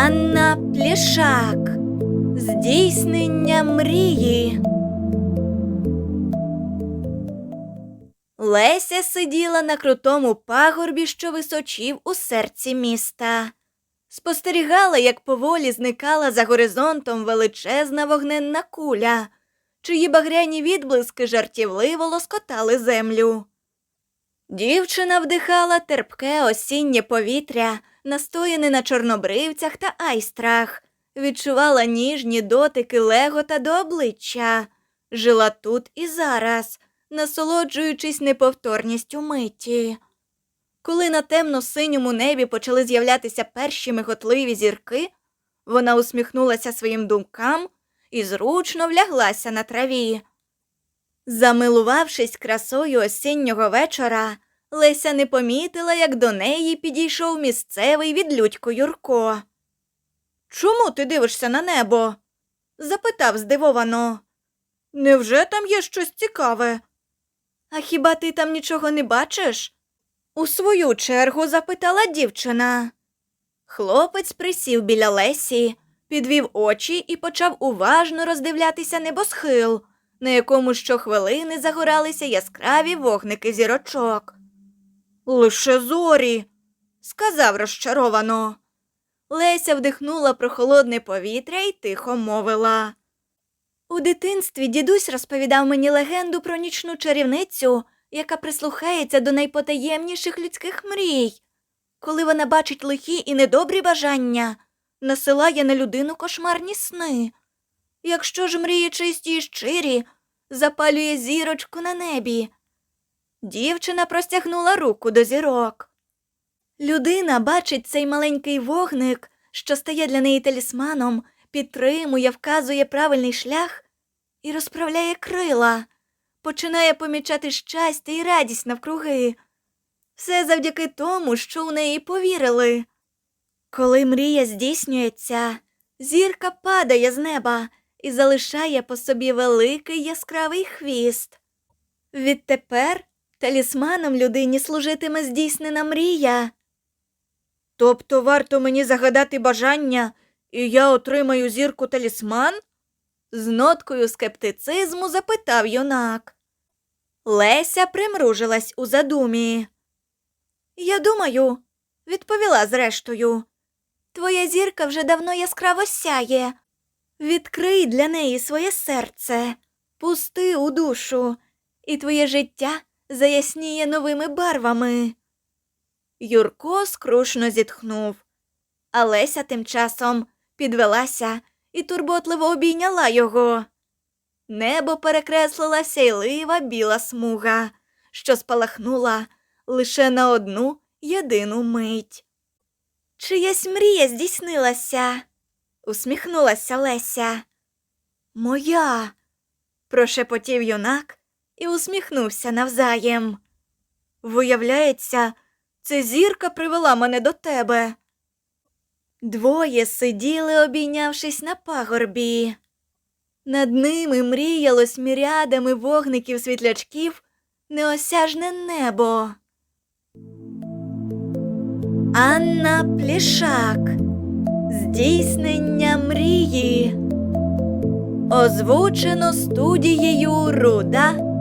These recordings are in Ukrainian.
Анна Плішак. Здійснення мрії. Леся сиділа на крутому пагорбі, що височів у серці міста. Спостерігала, як поволі зникала за горизонтом величезна вогненна куля, чиї багряні відблиски жартівливо лоскотали землю. Дівчина вдихала терпке осіннє повітря, настояне на чорнобривцях та айстрах, відчувала ніжні дотики легота до обличчя, жила тут і зараз, насолоджуючись неповторністю миті. Коли на темно-синьому небі почали з'являтися перші миготливі зірки, вона усміхнулася своїм думкам і зручно вляглася на траві. Замилувавшись красою осіннього вечора, Леся не помітила, як до неї підійшов місцевий відлюдько Юрко. Чому ти дивишся на небо? запитав здивовано. Невже там є щось цікаве? А хіба ти там нічого не бачиш? У свою чергу запитала дівчина. Хлопець присів біля Лесі, підвів очі і почав уважно роздивлятися небосхил, на якому щохвилини загоралися яскраві вогники зірочок. Лише зорі, сказав розчаровано. Леся вдихнула прохолодне повітря і тихо мовила. У дитинстві дідусь розповідав мені легенду про нічну чарівницю, яка прислухається до найпотаємніших людських мрій. Коли вона бачить лихі і недобрі бажання, насилає на людину кошмарні сни. Якщо ж мрії чисті і щирі, запалює зірочку на небі. Дівчина простягнула руку до зірок. Людина бачить цей маленький вогник, що стає для неї талісманом, підтримує, вказує правильний шлях і розправляє крила, починає помічати щастя і радість навкруги. Все завдяки тому, що у неї повірили. Коли мрія здійснюється, зірка падає з неба і залишає по собі великий яскравий хвіст. Відтепер талісманом людині служитиме здійснена мрія. Тобто варто мені загадати бажання, і я отримаю зірку талісман? з ноткою скептицизму запитав юнак. Леся примружилась у задумі. Я думаю, відповіла зрештою. Твоя зірка вже давно яскраво сяє. Відкрий для неї своє серце, пусти у душу, і твоє життя заясніє новими барвами. Юрко скрушно зітхнув. А Леся тим часом підвелася і турботливо обійняла його. Небо перекреслила сяйлива біла смуга, що спалахнула лише на одну єдину мить. Чиясь мрія здійснилася, усміхнулася Леся. Моя, прошепотів юнак і усміхнувся навзаєм. Виявляється, це зірка привела мене до тебе. Двоє сиділи, обійнявшись на пагорбі. Над ними мріялось мірядами вогників світлячків неосяжне небо. Анна Плішак. Здійснення мрії. Озвучено студією Руда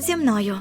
зі мною.